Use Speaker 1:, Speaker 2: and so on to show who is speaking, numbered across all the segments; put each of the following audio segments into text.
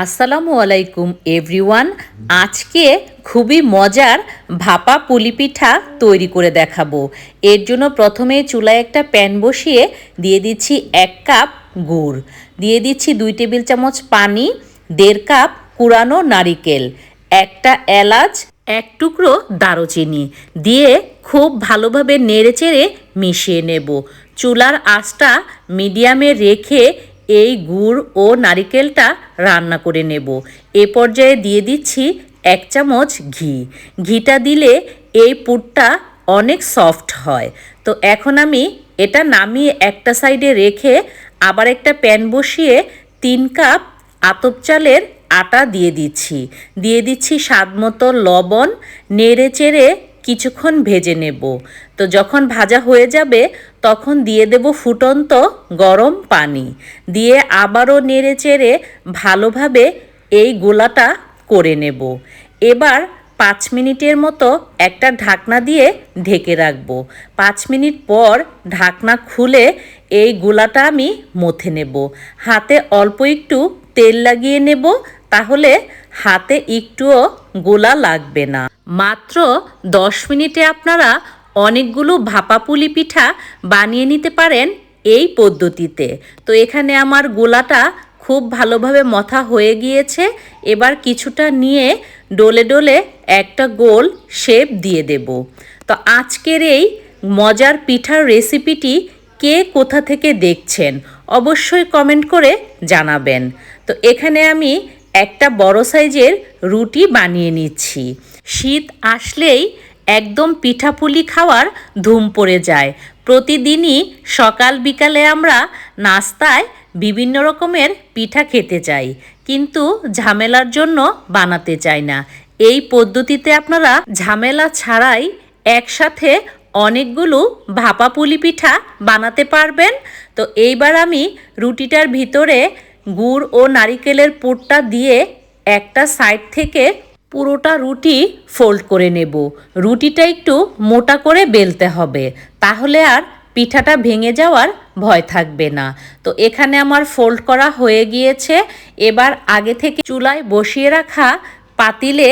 Speaker 1: আসসালামু আলাইকুম এভরিওয়ান আজকে খুবই মজার ভাপা পুলি পিঠা তৈরি করে দেখাবো। এর জন্য প্রথমে চুলায় একটা প্যান বসিয়ে দিয়ে দিচ্ছি এক কাপ গুড়। দিয়ে দিচ্ছি দুই টেবিল চামচ পানি, দেড় কাপ কুড়ানো নারিকেল, একটা এলাচ, এক টুকরো দারুচিনি দিয়ে খুব ভালোভাবে নেড়েচেড়ে মিশিয়ে নেব। চুলার আঁচটা মিডিয়ামে রেখে এই গুড় ও নারিকেলটা রান্না করে নেব। এ পর্যায়ে দিয়ে দিচ্ছি এক চামচ ঘি। ঘিটা দিলে এই পুরটা অনেক সফট হয়। তো এখন আমি এটা নামিয়ে একটা সাইডে রেখে আবার একটা প্যান বসিয়ে তিন কাপ আতপ চালের আটা দিয়ে দিচ্ছি। দিয়ে দিচ্ছি স্বাদ মতো লবণ, নেড়ে চেড়ে কিছুক্ষণ ভেজে নেব। তো যখন ভাজা হয়ে যাবে, তখন দিয়ে দেব ফুটন্ত গরম পানি। দিয়ে আবারও নেড়ে চেড়ে ভালোভাবে এই গোলাটা করে নেব। এবার পাঁচ মিনিটের মতো একটা ঢাকনা দিয়ে ঢেকে রাখব। পাঁচ মিনিট পর ঢাকনা খুলে এই গোলাটা আমি মথে নেব। হাতে অল্প একটু তেল লাগিয়ে নেব, তাহলে হাতে একটুও গোলা লাগবে না। মাত্র দশ মিনিটে আপনারা অনেকগুলো ভাপা পুলি পিঠা বানিয়ে নিতে পারেন এই পদ্ধতিতে। তো এখানে আমার গোলাটা খুব ভালোভাবে মথা হয়ে গিয়েছে। এবার কিছুটা নিয়ে ডোলে ডোলে একটা গোল শেপ দিয়ে দেব। তো আজকের এই মজার পিঠার রেসিপিটি কে কোথা থেকে দেখছেন, অবশ্যই কমেন্ট করে জানাবেন। তো এখানে আমি একটা বড় সাইজের রুটি বানিয়ে নিচ্ছি। শীত আসলেই একদম পিঠাপুলি খাওয়ার ধুম পড়ে যায়। প্রতিদিনই সকাল বিকালে আমরা নাস্তায় বিভিন্ন রকমের পিঠা খেতে চাই, কিন্তু ঝামেলার জন্য বানাতে চাই না। এই পদ্ধতিতে আপনারা ঝামেলা ছাড়াই একসাথে অনেকগুলো ভাপা পুলি পিঠা বানাতে পারবেন। তো এইবার আমি রুটিটার ভিতরে গুড় ও নারিকেলের পুরটা দিয়ে একটা সাইড থেকে পুরোটা রুটি ফোল্ড করে নেব। রুটিটা একটু মোটা করে বেলতে হবে, তাহলে আর পিঠাটা ভেঙে যাওয়ার ভয় থাকবে না। তো এখানে আমার ফোল্ড করা হয়ে গিয়েছে। এবার আগে থেকে চুলায় বসিয়ে রাখা পাতিলে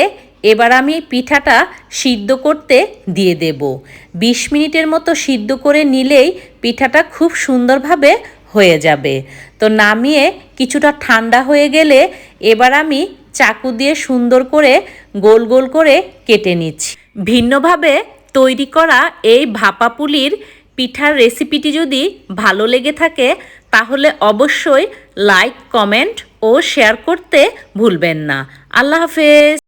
Speaker 1: এবার আমি পিঠাটা সিদ্ধ করতে দিয়ে দেব। বিশ মিনিটের মতো সিদ্ধ করে নিলেই পিঠাটা খুব সুন্দরভাবে হয়ে যাবে। তো নামিয়ে কিছুটা ঠান্ডা হয়ে গেলে এবার আমি চাকু দিয়ে সুন্দর করে গোল গোল করে কেটে নিচ্ছি। ভিন্নভাবে তৈরি করা এই ভাপা পুলির পিঠার রেসিপিটি যদি ভালো লেগে থাকে, তাহলে অবশ্যই লাইক, কমেন্ট ও শেয়ার করতে ভুলবেন না। আল্লাহ হাফেজ।